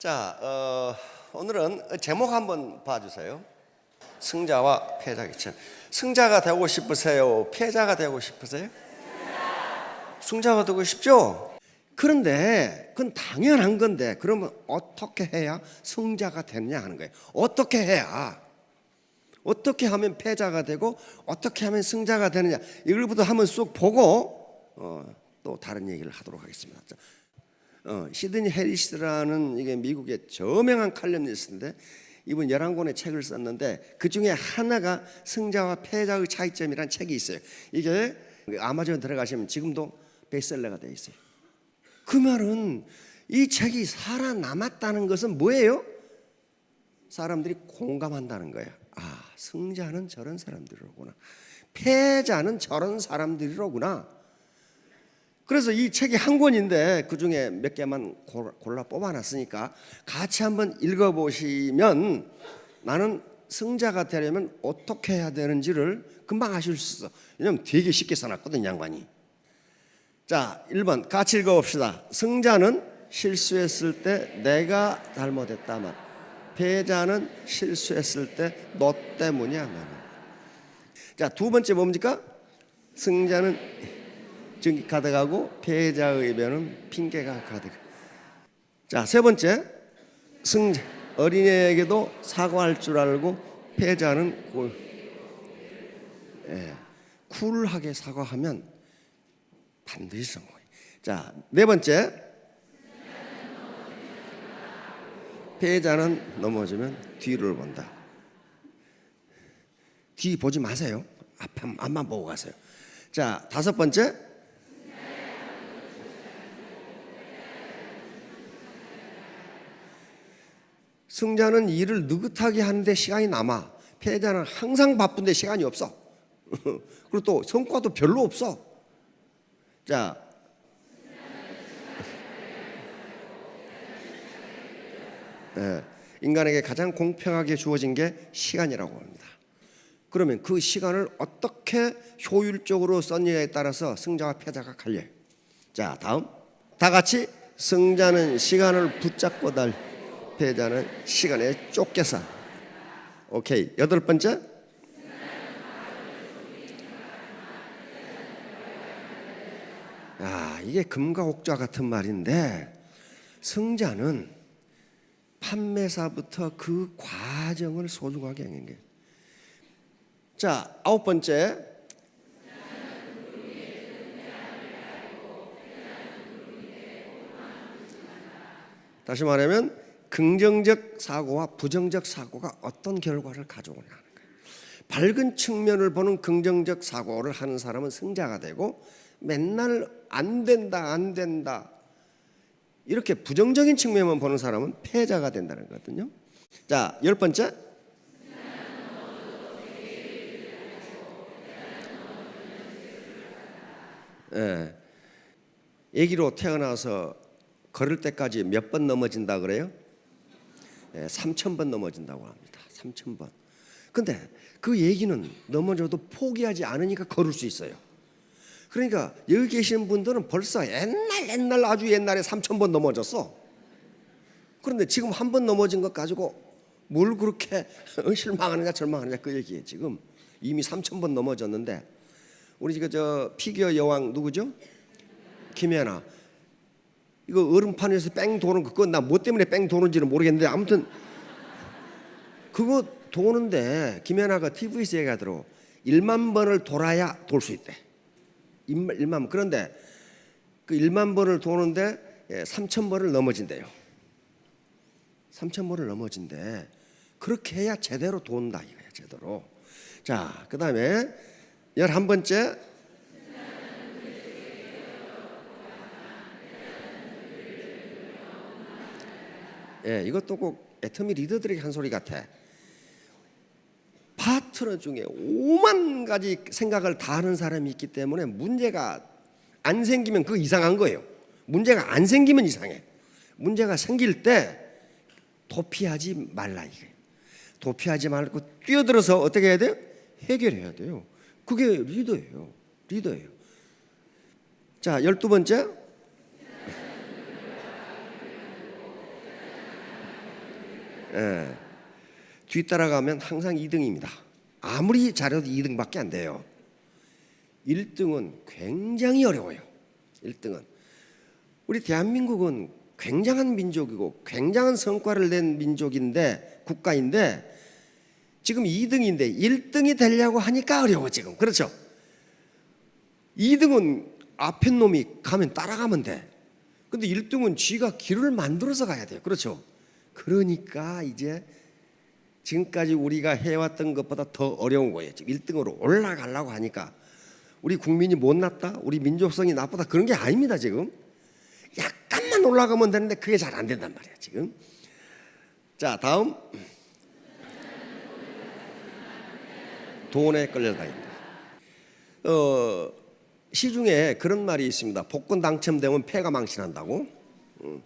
자, 어, 오늘은 제목 한번 봐주세요. 승자와 패자 기천. 승자가 되고 싶으세요? 패자가 되고 싶으세요? 승자가 되고 싶죠? 그런데 그건 당연한 건데 그러면 어떻게 해야 승자가 되느냐 하는 거예요. 어떻게 해야 어떻게 하면 패자가 되고 어떻게 하면 승자가 되느냐 이걸부터 한번 쑥 보고 어, 또 다른 얘기를 하도록 하겠습니다. 자, 어, 시드니 해리스라는 이게 미국의 저명한 칼럼니스트인데 이분 11권의 책을 썼는데 그 중에 하나가 승자와 패자의 차이점이라는 책이 있어요. 이게 아마존 들어가시면 지금도 베스트셀러가 돼 있어요. 그 말은 이 책이 살아남았다는 것은 뭐예요? 사람들이 공감한다는 거야. 아, 승자는 저런 사람들이로구나. 패자는 저런 사람들이로구나. 그래서 이 책이 한 권인데 그 중에 몇 개만 골- 골라 뽑아놨으니까 같이 한번 읽어보시면 나는 승자가 되려면 어떻게 해야 되는지를 금방 아실 수 있어. 왜냐면 되게 쉽게 써놨거든, 양반이. 자, 1번 같이 읽어봅시다. 승자는 실수했을 때 내가 잘못했다 말. 패자는 실수했을 때 너 때문이야 말. 자, 두 번째 뭡니까? 승자는 증기 가득하고 패자의 변은 핑계가 가득. 자, 세 번째. 승자 어린애에게도 사과할 줄 알고 패자는 굴, 예, 쿨하게 사과하면 반드시 성공해. 자, 네 번째. 패자는 넘어지면 뒤를 본다. 뒤 보지 마세요. 앞, 앞만 보고 가세요. 자, 다섯 번째. 승자는 일을 느긋하게 하는데 시간이 남아. 패자는 항상 바쁜데 시간이 없어. 그리고 또 성과도 별로 없어. 자, 예, 인간에게 가장 공평하게 주어진 게 시간이라고 합니다. 그러면 그 시간을 어떻게 효율적으로 썼느냐에 따라서 승자와 패자가 갈려요. 자, 다음. 다 같이 승자는 시간을 붙잡고 달, 패자는 시간에 쫓겨서. 오케이. 여덟 번째. 아, 이게 금과 옥자 같은 말인데 승자는 판매사부터 그 과정을 소중하게 여긴 거예요. 자, 아홉 번째. 다시 말하면 긍정적 사고와 부정적 사고가 어떤 결과를 가져오냐. 밝은 측면을 보는 긍정적 사고를 하는 사람은 승자가 되고 맨날 안 된다 안 된다 이렇게 부정적인 측면만 보는 사람은 패자가 된다는 거거든요. 자, 열 번째. 예. 아기로 태어나서 걸을 때까지 몇 번 넘어진다 그래요? 예, 3천 번 넘어진다고 합니다. 3천 번. 근데 그 얘기는 넘어져도 포기하지 않으니까 걸을 수 있어요. 그러니까 여기 계시는 분들은 벌써 옛날 옛날 아주 옛날에 3천 번 넘어졌어. 그런데 지금 한 번 넘어진 것 가지고 뭘 그렇게 실망하느냐 절망하느냐 그 얘기예요. 지금 이미 3천 번 넘어졌는데 우리 지금 저 피겨 여왕 누구죠? 김연아. 이거 얼음판에서 뺑 도는 그거 나 뭐 때문에 뺑 도는지는 모르겠는데 아무튼 그거 도는데 김연아가 TV에서 얘기하더라고 1만 번을 돌아야 돌 수 있대. 1만 번. 그런데 그 1만 번을 도는데 3천 번을 넘어진대요. 3천 번을 넘어진대. 그렇게 해야 제대로 돈다 이거야 제대로. 자, 그 다음에 11번째 예, 이것도 꼭 애터미 리더들에게 한 소리 같아. 파트너 중에 오만 가지 생각을 다 하는 사람이 있기 때문에 문제가 안 생기면 그 이상한 거예요. 문제가 안 생기면 이상해. 문제가 생길 때 도피하지 말라 이게. 도피하지 말고 뛰어들어서 어떻게 해야 돼요? 해결해야 돼요. 그게 리더예요. 리더예요. 자, 열두 번째. 예. 뒤따라가면 항상 2등입니다. 아무리 잘해도 2등밖에 안 돼요. 1등은 굉장히 어려워요. 1등은 우리 대한민국은 굉장한 민족이고 굉장한 성과를 낸 민족인데 국가인데 지금 2등인데 1등이 되려고 하니까 어려워 지금 그렇죠? 2등은 앞에 놈이 가면 따라가면 돼. 근데 1등은 쥐가 길을 만들어서 가야 돼요. 그렇죠? 그러니까 이제 지금까지 우리가 해왔던 것보다 더 어려운 거예요. 지금 1등으로 올라가려고 하니까 우리 국민이 못났다, 우리 민족성이 나쁘다 그런 게 아닙니다. 지금 약간만 올라가면 되는데 그게 잘 안 된단 말이야. 지금 자 다음 돈에 끌려다닌다. 어, 시중에 그런 말이 있습니다. 복권 당첨되면 패가 망신한다고. 음.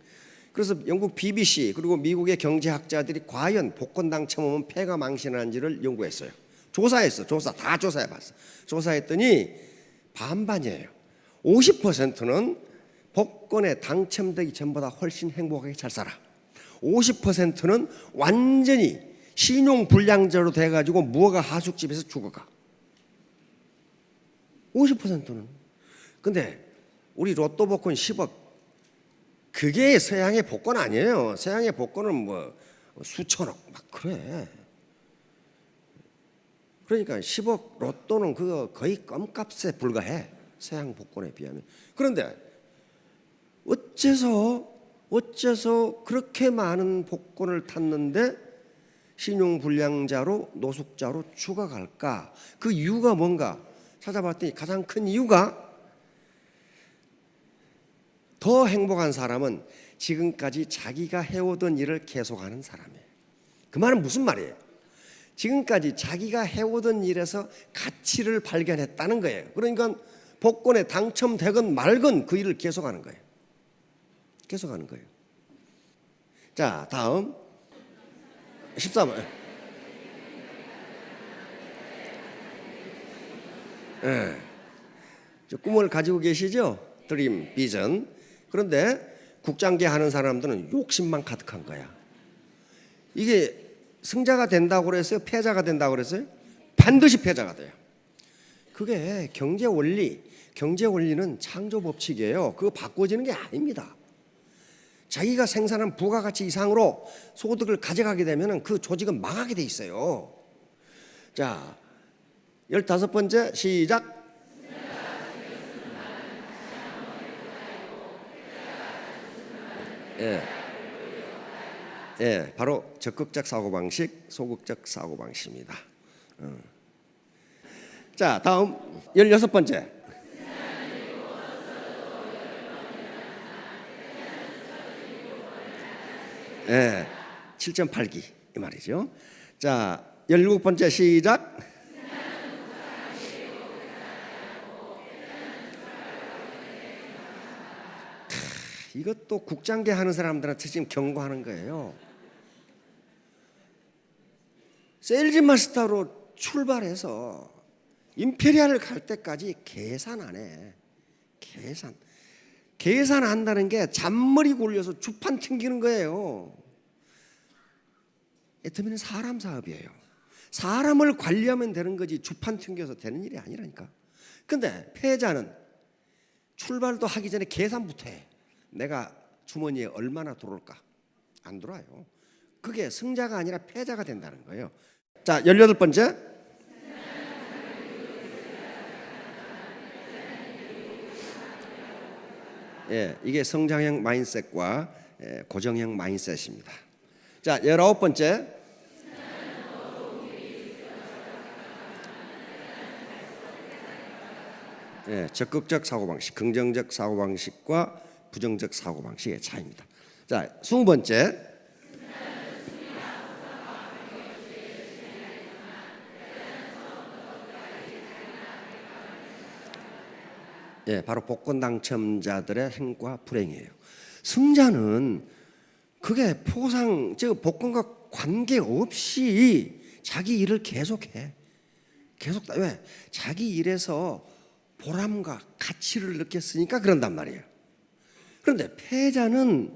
그래서 영국 BBC 그리고 미국의 경제학자들이 과연 복권 당첨하면 패가 망신하는지를 연구했어요. 조사했어. 조사 다 조사해 봤어. 조사했더니 반반이에요. 50%는 복권에 당첨되기 전보다 훨씬 행복하게 잘 살아. 50%는 완전히 신용 불량자로 돼 가지고 무허가 하숙집에서 죽어가. 50%는. 근데 우리 로또 복권 10억 그게 서양의 복권 아니에요. 서양의 복권은 뭐 수천억 막 그래. 그러니까 10억 로또는 그거 거의 껌값에 불과해. 서양 복권에 비하면. 그런데 어째서 어째서 그렇게 많은 복권을 탔는데 신용 불량자로 노숙자로 죽어갈까? 그 이유가 뭔가 찾아봤더니 가장 큰 이유가 더 행복한 사람은 지금까지 자기가 해오던 일을 계속하는 사람이에요. 그 말은 무슨 말이에요? 지금까지 자기가 해오던 일에서 가치를 발견했다는 거예요. 그러니까 복권에 당첨되건 말건 그 일을 계속하는 거예요. 계속하는 거예요. 자, 다음 13번. 예. 저 꿈을 가지고 계시죠? 드림, 비전. 그런데 국장계 하는 사람들은 욕심만 가득한 거야. 이게 승자가 된다고 그랬어요? 패자가 된다고 그랬어요? 반드시 패자가 돼요. 그게 경제 원리, 경제 원리는 창조 법칙이에요. 그거 바꿔지는 게 아닙니다. 자기가 생산한 부가가치 이상으로 소득을 가져가게 되면 그 조직은 망하게 돼 있어요. 자, 열다섯 번째 시작. 예. 예, 바로 적극적 사고 방식, 소극적 사고 방식입니다. 어. 자, 다음 열여섯 번째. 예, 7.8기 이 말이죠. 자, 열일곱 번째 시작. 이것도 국장계 하는 사람들한테 지금 경고하는 거예요. 세일즈 마스터로 출발해서 임페리알을 갈 때까지 계산 안 해. 계산. 계산한다는 게 잔머리 굴려서 주판 튕기는 거예요. 애터미는 사람 사업이에요. 사람을 관리하면 되는 거지 주판 튕겨서 되는 일이 아니라니까. 근데 패자는 출발도 하기 전에 계산부터 해. 내가 주머니에 얼마나 들어올까? 안 들어와요. 그게 승자가 아니라 패자가 된다는 거예요. 자, 열여덟 번째. 예, 이게 성장형 마인셋과 예, 고정형 마인셋입니다. 자, 열아홉 번째. 예, 적극적 사고 방식, 긍정적 사고 방식과 부정적 사고 방식의 차이입니다. 자, 스무 번째. 예, 바로 복권 당첨자들의 행과 불행이에요. 승자는 그게 포상, 즉 복권과 관계 없이 자기 일을 계속해. 계속 왜? 자기 일에서 보람과 가치를 느꼈으니까 그런단 말이에요. 그런데 패자는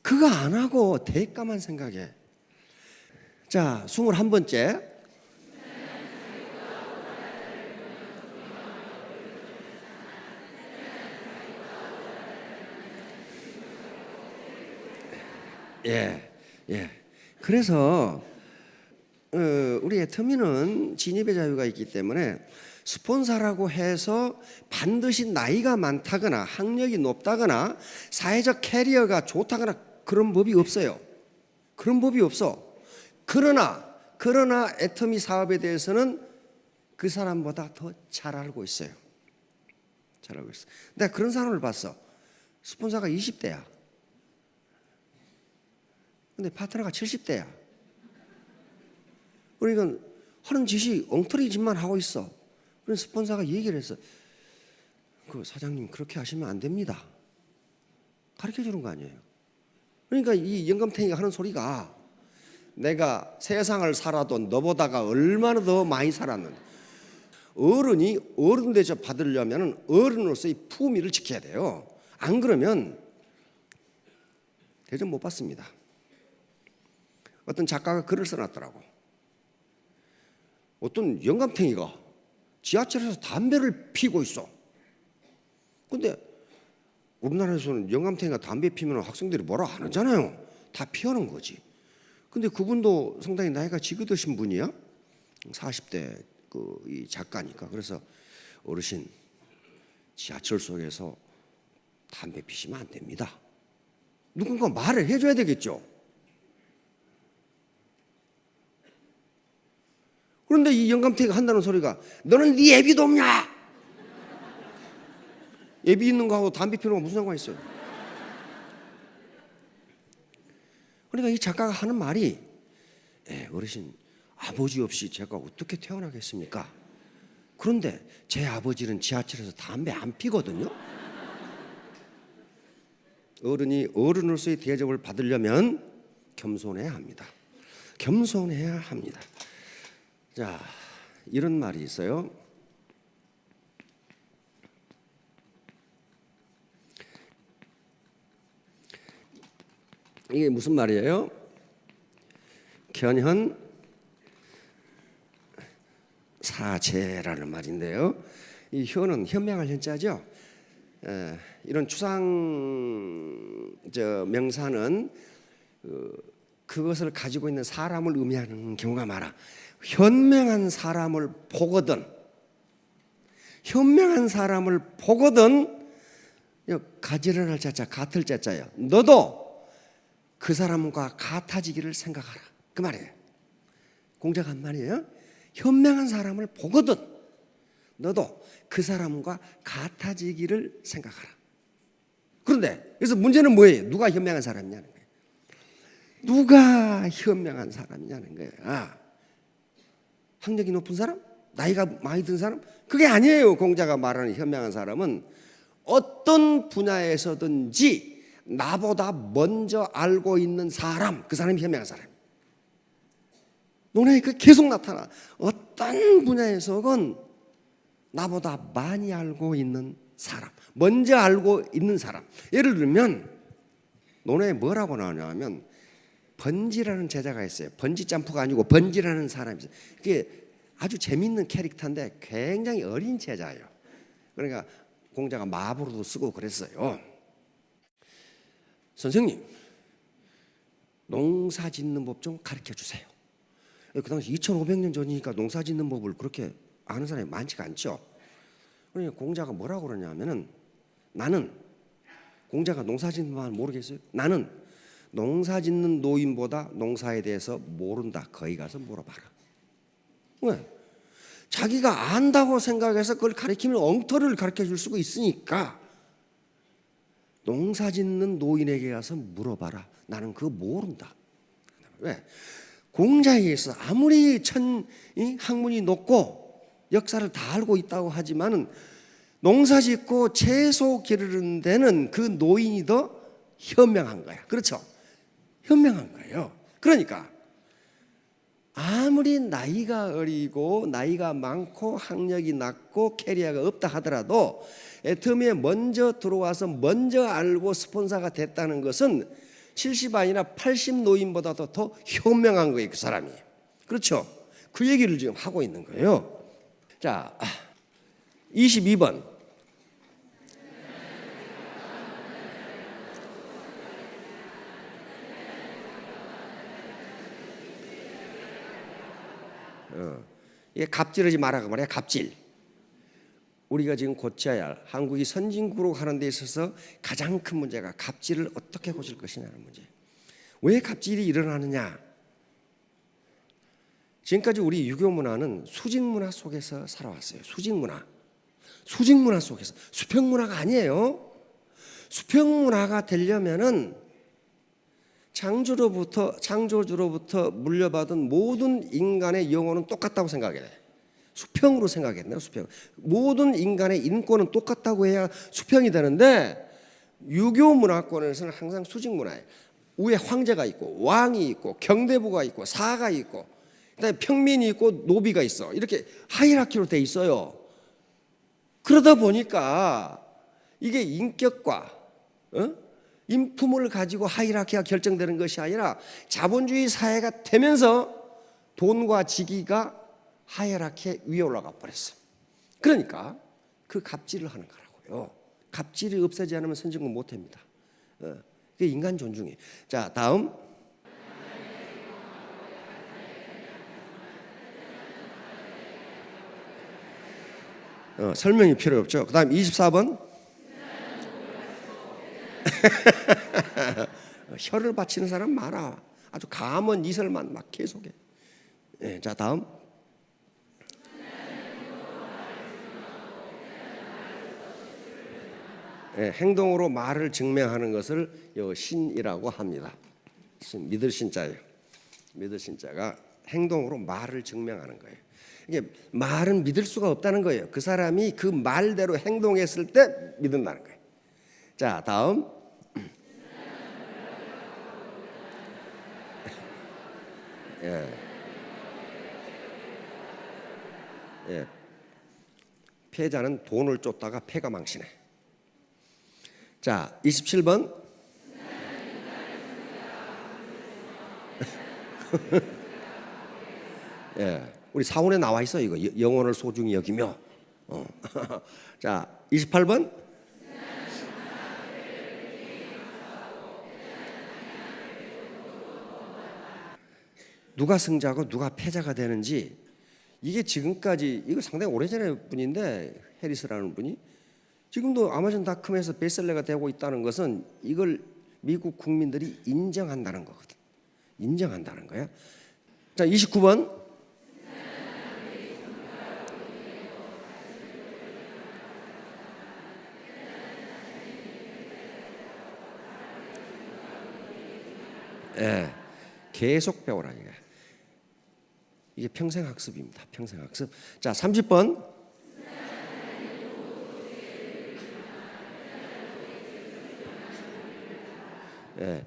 그거 안 하고 대가만 생각해. 자, 21번째. 예, 예. 그래서 어, 우리 애터미는 진입의 자유가 있기 때문에 스폰서라고 해서 반드시 나이가 많다거나 학력이 높다거나 사회적 캐리어가 좋다거나 그런 법이 없어요. 그런 법이 없어. 그러나 그러나 애터미 사업에 대해서는 그 사람보다 더 잘 알고 있어요. 잘 알고 있어. 내가 그런 사람을 봤어. 스폰서가 20대야. 근데 파트너가 70대야. 그러니까 하는 짓이 엉터리 짓만 하고 있어. 그래서 스폰서가 얘기를 했어. 그 사장님 그렇게 하시면 안 됩니다. 가르쳐 주는 거 아니에요. 그러니까 이 영감탱이가 하는 소리가 내가 세상을 살아도 너보다가 얼마나 더 많이 살았는데 어른이 어른 대접 받으려면 어른으로서의 품위를 지켜야 돼요. 안 그러면 대접 못 받습니다. 어떤 작가가 글을 써놨더라고. 어떤 영감탱이가 지하철에서 담배를 피고 있어. 근데 우리나라에서는 영감탱이가 담배 피면 학생들이 뭐라 안 하잖아요. 다 피하는 거지. 근데 그분도 상당히 나이가 지긋으신 분이야. 40대 그 이 작가니까. 그래서 어르신 지하철 속에서 담배 피시면 안 됩니다. 누군가 말을 해줘야 되겠죠. 그런데 이 영감탱이가 한다는 소리가 너는 네 애비도 없냐? 애비 있는 거하고 담배 피우는 거 무슨 상관이 있어요? 그러니까 이 작가가 하는 말이 예, 어르신 아버지 없이 제가 어떻게 태어나겠습니까? 그런데 제 아버지는 지하철에서 담배 안 피거든요. 어른이 어른으로서의 대접을 받으려면 겸손해야 합니다. 겸손해야 합니다. 자, 이런 말이 있어요. 이게 무슨 말이에요? 견현 사제라는 말인데요. 이 현은 현명할 현자죠. 에, 이런 추상 저 명사는 그, 그것을 가지고 있는 사람을 의미하는 경우가 많아. 현명한 사람을 보거든, 현명한 사람을 보거든, 가지런할 자자, 같을 자자요. 너도 그 사람과 같아지기를 생각하라. 그 말이에요. 공자가 한 말이에요. 현명한 사람을 보거든, 너도 그 사람과 같아지기를 생각하라. 그런데 그래서 문제는 뭐예요? 누가 현명한 사람이냐는 거예요. 누가 현명한 사람이냐는 거예요. 아, 학력이 높은 사람? 나이가 많이 든 사람? 그게 아니에요. 공자가 말하는 현명한 사람은 어떤 분야에서든지 나보다 먼저 알고 있는 사람, 그 사람이 현명한 사람. 논에 그 계속 나타나. 어떤 분야에서건 나보다 많이 알고 있는 사람, 먼저 알고 있는 사람. 예를 들면 논에 뭐라고 나오냐면 번지라는 제자가 있어요. 번지 점프가 아니고 번지라는 사람이 있어요. 그게 아주 재밌는 캐릭터인데 굉장히 어린 제자예요. 그러니까 공자가 마법으로도 쓰고 그랬어요. 선생님, 농사 짓는 법 좀 가르쳐 주세요. 그 당시 2,500년 전이니까 농사 짓는 법을 그렇게 아는 사람이 많지가 않죠. 그러니까 공자가 뭐라고 그러냐면은 나는 공자가 농사 짓는 말 모르겠어요. 나는 농사 짓는 노인보다 농사에 대해서 모른다. 거기 가서 물어봐라. 왜? 자기가 안다고 생각해서 그걸 가르치면 엉터리를 가르쳐 줄 수가 있으니까 농사 짓는 노인에게 가서 물어봐라. 나는 그거 모른다. 왜? 공자에 의해서 아무리 천 이 학문이 높고 역사를 다 알고 있다고 하지만은 농사 짓고 채소 기르는 데는 그 노인이 더 현명한 거야. 그렇죠? 현명한 거예요. 그러니까 아무리 나이가 어리고 나이가 많고 학력이 낮고 캐리어가 없다 하더라도 애터미에 먼저 들어와서 먼저 알고 스폰서가 됐다는 것은 70 아니라 80 노인보다도 더 현명한 거예요, 그 사람이. 그렇죠? 그 얘기를 지금 하고 있는 거예요. 자, 22번. 어, 이게 갑질하지 말라고 말이야, 갑질. 우리가 지금 고쳐야 할 한국이 선진국으로 가는 데 있어서 가장 큰 문제가 갑질을 어떻게 고칠 것이냐는 문제. 왜 갑질이 일어나느냐? 지금까지 우리 유교 문화는 수직 문화 속에서 살아왔어요. 수직 문화. 수직 문화 속에서 수평 문화가 아니에요. 수평 문화가 되려면은 창조로부터 창조주로부터 물려받은 모든 인간의 영혼은 똑같다고 생각해야 돼. 수평으로 생각했나 수평. 모든 인간의 인권은 똑같다고 해야 수평이 되는데 유교 문화권에서는 항상 수직 문화예요. 위에 황제가 있고 왕이 있고 경대부가 있고 사가 있고 그다음에 평민이 있고 노비가 있어. 이렇게 하이라키로 돼 있어요. 그러다 보니까 이게 인격과 어? 인품을 가지고 하이라키가 결정되는 것이 아니라 자본주의 사회가 되면서 돈과 직위가 하이라키에 위에 올라가 버렸어. 그러니까 그 갑질을 하는 거라고요. 갑질이 없어지지 않으면 선진국 못 됩니다. 어, 그게 인간 존중이. 자, 다음. 어, 설명이 필요 없죠. 그 다음 24번. 혀를 바치는 사람 많아. 아주 감언 이설만 막 계속해. 예, 자 다음. 예, 행동으로 말을 증명하는 것을 요 신이라고 합니다. 신, 믿을 신자예요. 믿을 신자가 행동으로 말을 증명하는 거예요. 이게 말은 믿을 수가 없다는 거예요. 그 사람이 그 말대로 행동했을 때 믿는다는 거예요. 자, 다음. 예. 예. 패자는 돈을 쫓다가 패가 망신해. 자, 27번. 예. 우리 사원에 나와 있어 이거 영혼을 소중히 여기며. 어. 자, 28번. 누가 승자고 누가 패자가 되는지 이게 지금까지 이거 상당히 오래전의 분인데 해리스라는 분이 지금도 아마존닷컴에서 베스트셀러가 되고 있다는 것은 이걸 미국 국민들이 인정한다는 거거든. 인정한다는 거야. 자, 29번. 예. 계속 배우라 이게. 이게 평생 학습입니다. 평생 학습. 자, 30번. 예.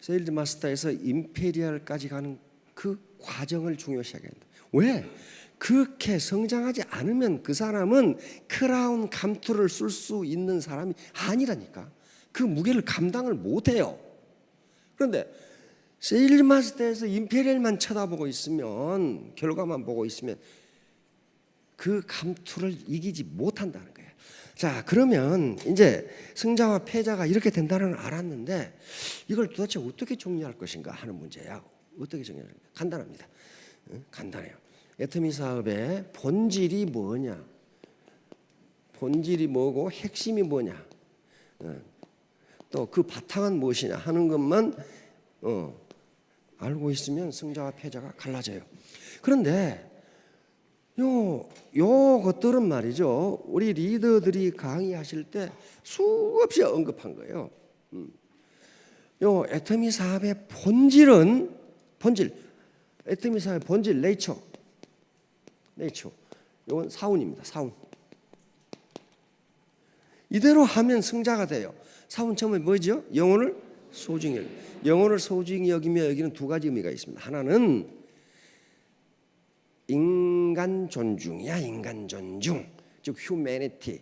세일즈 마스터에서 임페리얼까지 가는 그 과정을 중요시하게 한다. 왜? 그렇게 성장하지 않으면 그 사람은 크라운 감투를 쓸 수 있는 사람이 아니라니까. 그 무게를 감당을 못 해요. 그런데 세 일즈 마스터에서 임페리얼만 쳐다보고 있으면 결과만 보고 있으면 그 감투를 이기지 못한다는 거예요. 자, 그러면 이제 승자와 패자가 이렇게 된다는 걸 알았는데 이걸 도대체 어떻게 정리할 것인가 하는 문제야. 어떻게 정리할 것인가? 간단합니다. 응? 간단해요. 애터미 사업의 본질이 뭐냐? 본질이 뭐고 핵심이 뭐냐? 또 그 바탕은 무엇이냐 하는 것만 어, 알고 있으면 승자와 패자가 갈라져요. 그런데 요, 요 것들은 말이죠. 우리 리더들이 강의하실 때 수없이 언급한 거예요. 음. 요 애터미 사업의 본질은 본질, 애터미 사업의 본질 네이처, 네이처. 요건 사운입니다. 사운. 이대로 하면 승자가 돼요. 사운 처음에 뭐죠? 영혼을 소중히 여기. 영혼을 소중히 여기며 여기는 두 가지 의미가 있습니다. 하나는 인간 존중이야 인간 존중 즉 휴메니티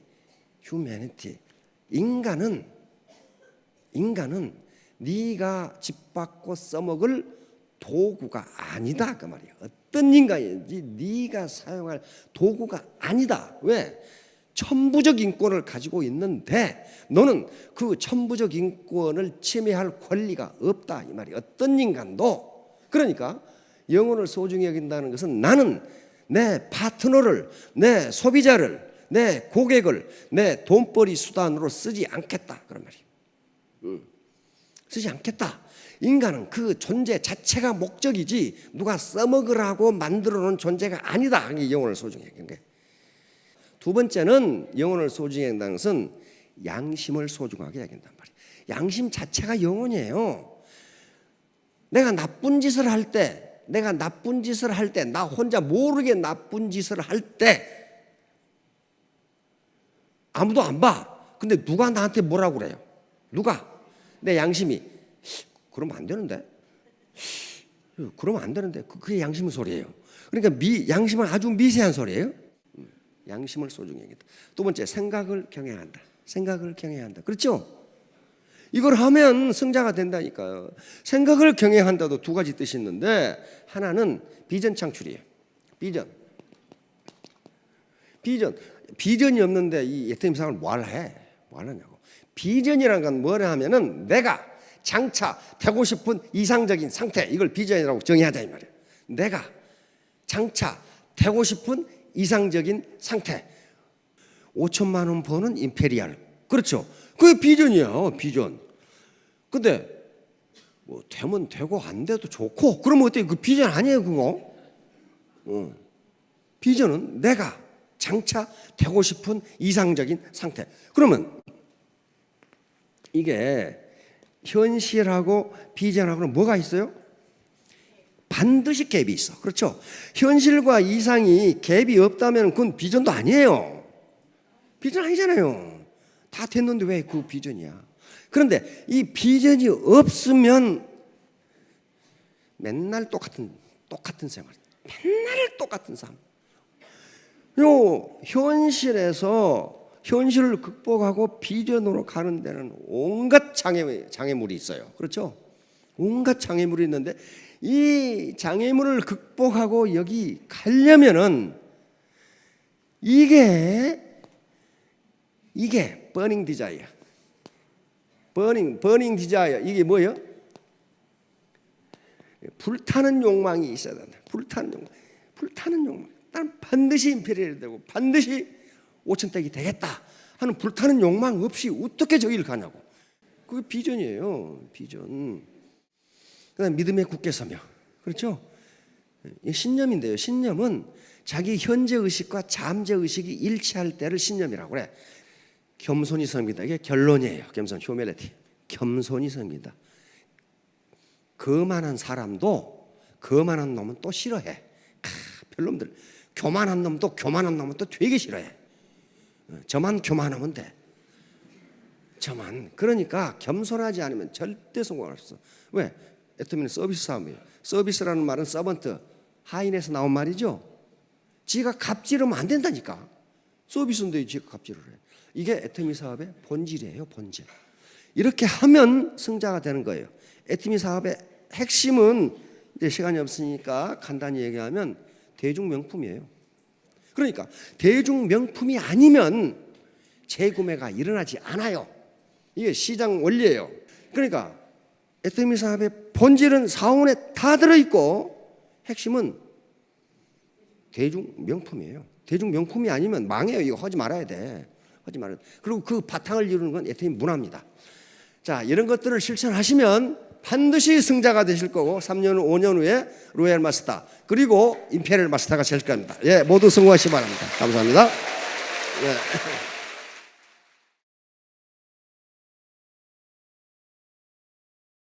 휴메니티 인간은 인간은 네가 집받고 써먹을 도구가 아니다 그 말이야. 어떤 인간인지 네가 사용할 도구가 아니다. 왜? 천부적 인권을 가지고 있는데 너는 그 천부적 인권을 침해할 권리가 없다 이 말이 어떤 인간도 그러니까 영혼을 소중히 여긴다는 것은 나는 내 파트너를 내 소비자를 내 고객을 내 돈벌이 수단으로 쓰지 않겠다 그런 말이에요. 음. 쓰지 않겠다. 인간은 그 존재 자체가 목적이지 누가 써먹으라고 만들어 놓은 존재가 아니다. 이게 영혼을 소중히 여기는 거예요. 두 번째는 영혼을 소중히 여긴다는 것은 양심을 소중하게 여긴단 말이에요. 양심 자체가 영혼이에요. 내가 나쁜 짓을 할 때, 내가 나쁜 짓을 할 때, 나 혼자 모르게 나쁜 짓을 할 때, 아무도 안 봐. 근데 누가 나한테 뭐라고 그래요? 누가? 내 양심이 그러면 안 되는데. 그러면 안 되는데. 그- 그게 양심의 소리예요. 그러니까 미, 양심은 아주 미세한 소리예요. 음, 양심을 소중히 여긴다. 두 번째 생각을 경외한다. 생각을 경외한다. 그렇죠? 이걸 하면 승자가 된다니까요. 생각을 경외한다도 두 가지 뜻이 있는데 하나는 비전 창출이에요. 비전. 비전. 비전이 없는데 이 예태임 상을 뭘 해? 뭘 하냐고. 비전이라는 건 뭐라 하면은 내가 장차 되고 싶은 이상적인 상태 이걸 비전이라고 정의하자 이 말이에요. 내가 장차 되고 싶은 이상적인 상태. 5천만 원 버는 임페리알. 그렇죠. 그게 비전이야, 비전. 근데 뭐 되면 되고 안 돼도 좋고 그러면 어때? 그 비전 아니에요, 그거? 어. 비전은 내가 장차 되고 싶은 이상적인 상태. 그러면 이게 현실하고 비전하고는 뭐가 있어요? 반드시 갭이 있어. 그렇죠? 현실과 이상이 갭이 없다면 그건 비전도 아니에요. 비전 아니잖아요. 다 됐는데 왜 그 비전이야? 그런데 이 비전이 없으면 맨날 똑같은 똑같은 생활, 맨날 똑같은 삶. 요 현실에서 현실을 극복하고 비전으로 가는 데는 온갖 장애 장애물이 있어요. 그렇죠? 온갖 장애물이 있는데 이 장애물을 극복하고 여기 가려면은 이게 이게 버닝 디자이어. 버닝 버닝 디자이어 이게 뭐예요? 불타는 욕망이 있어야 된다. 불타는 욕망. 불타는 욕망. 난 반드시 임페리얼이 되고 반드시 오천대기 되겠다 하는 불타는 욕망 없이 어떻게 저기를 가냐고. 그게 비전이에요. 비전. 그다음 믿음에 굳게 서며. 그렇죠? 이 신념인데요. 신념은 자기 현재 의식과 잠재 의식이 일치할 때를 신념이라고 그래. 겸손이 섬기다. 이게 결론이에요. 겸손, 휴메리티. 겸손이 섬기다. 거만한 사람도 거만한 놈은 또 싫어해. 크, 별놈들. 교만한 놈도 교만한 놈은 또 되게 싫어해. 어, 저만 교만하면 돼. 저만. 그러니까 겸손하지 않으면 절대 성공할 수 없어. 왜? 애터미는 서비스 사업이에요. 서비스라는 말은 서번트, 하인에서 나온 말이죠. 지가 갑질하면 안 된다니까. 서비스인데 지가 갑질을 해. 이게 애터미 사업의 본질이에요, 본질. 이렇게 하면 승자가 되는 거예요. 애터미 사업의 핵심은 이제 시간이 없으니까 간단히 얘기하면 대중 명품이에요. 그러니까 대중 명품이 아니면 재구매가 일어나지 않아요. 이게 시장 원리예요. 그러니까 애터미 사업의 본질은 사원에 다 들어 있고 핵심은 대중 명품이에요. 대중 명품이 아니면 망해요. 이거 하지 말아야 돼. 하지 말아야 돼. 그리고 그 바탕을 이루는 건 애터미 문화입니다. 자, 이런 것들을 실천하시면 반드시 승자가 되실 거고 3년 5년 후에 로얄 마스터 그리고 임페리얼 마스터가 될 겁니다. 예, 모두 성공하시기 바랍니다. 감사합니다. 예.